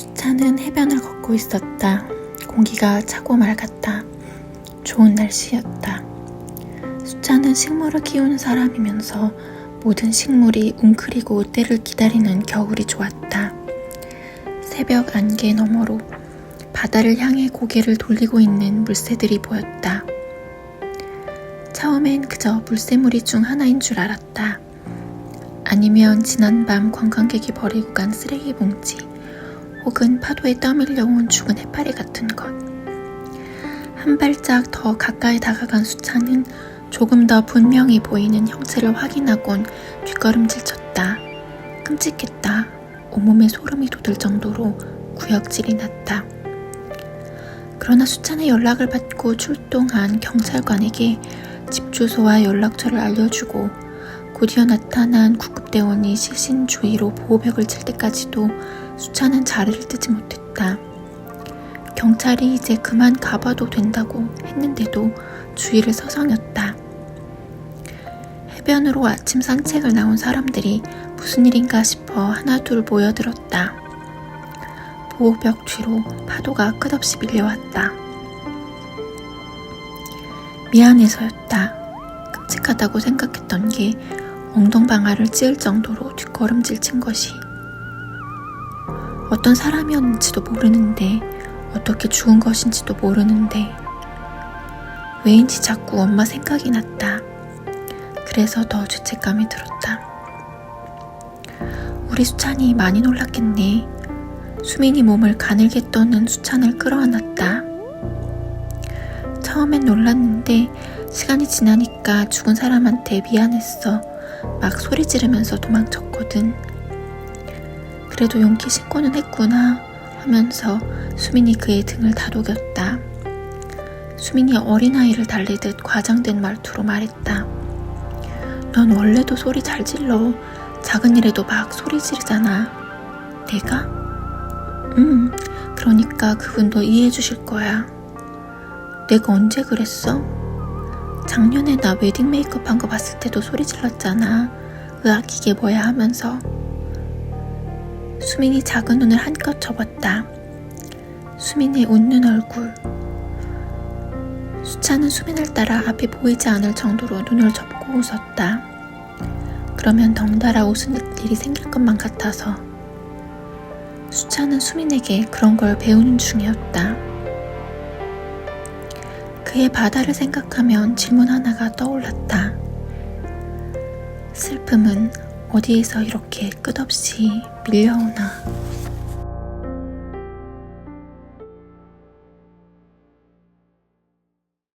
수차는 해변을 걷고 있었다. 공기가 차고 맑았다. 좋은 날씨였다. 수차는 식물을 키우는 사람이면서 모든 식물이 웅크리고 때를 기다리는 겨울이 좋았다. 새벽 안개 너머로 바다를 향해 고개를 돌리고 있는 물새들이 보였다. 처음엔 그저 물새무리 중 하나인 줄 알았다. 아니면 지난밤 관광객이 버리고 간 쓰레기 봉지, 혹은 파도에 떠밀려온 죽은 해파리 같은 것. 한 발짝 더 가까이 다가간 수차는 조금 더 분명히 보이는 형체를 확인하곤 뒷걸음질 쳤다. 끔찍했다. 온몸에 소름이 돋을 정도로 구역질이 났다. 그러나 수찬의 연락을 받고 출동한 경찰관에게 집 주소와 연락처를 알려주고 곧이어 나타난 구급대원이 시신 주위로 보호벽을 칠 때까지도 수찬은 자리를 뜨지 못했다. 경찰이 이제 그만 가봐도 된다고 했는데도 주위를 서성였다. 해변으로 아침 산책을 나온 사람들이 무슨 일인가 싶어 하나둘 모여들었다. 보호벽 뒤로 파도가 끝없이 밀려왔다. 미안해서였다. 끔찍하다고 생각했던 게 엉덩방아를 찌을 정도로 뒷걸음질 친 것이 어떤 사람이었는지도 모르는데 어떻게 죽은 것인지도 모르는데 왜인지 자꾸 엄마 생각이 났다. 그래서 더 죄책감이 들었다. 우리 수찬이 많이 놀랐겠네. 수민이 몸을 가늘게 떠는 수찬을 끌어안았다. 처음엔 놀랐는데 시간이 지나니까 죽은 사람한테 미안했어. 막 소리 지르면서 도망쳤거든. 그래도 용기 신고는 했구나 하면서 수민이 그의 등을 다독였다. 수민이 어린아이를 달래듯 과장된 말투로 말했다. 넌 원래도 소리 잘 질러. 작은 일에도 막 소리 지르잖아. 내가? 음, 그러니까 그분도 이해해 주실 거야. 내가 언제 그랬어? 작년에 나 웨딩 메이크업 한 거 봤을 때도 소리 질렀잖아. 으악, 이게 뭐야 하면서. 수민이 작은 눈을 한껏 접었다. 수민의 웃는 얼굴. 수차는 수민을 따라 앞이 보이지 않을 정도로 눈을 접고 웃었다. 그러면 덩달아 웃을 일이 생길 것만 같아서. 수차는 수민에게 그런 걸 배우는 중이었다. 그의 바다를 생각하면 질문 하나가 떠올랐다. 슬픔은 어디에서 이렇게 끝없이 밀려오나.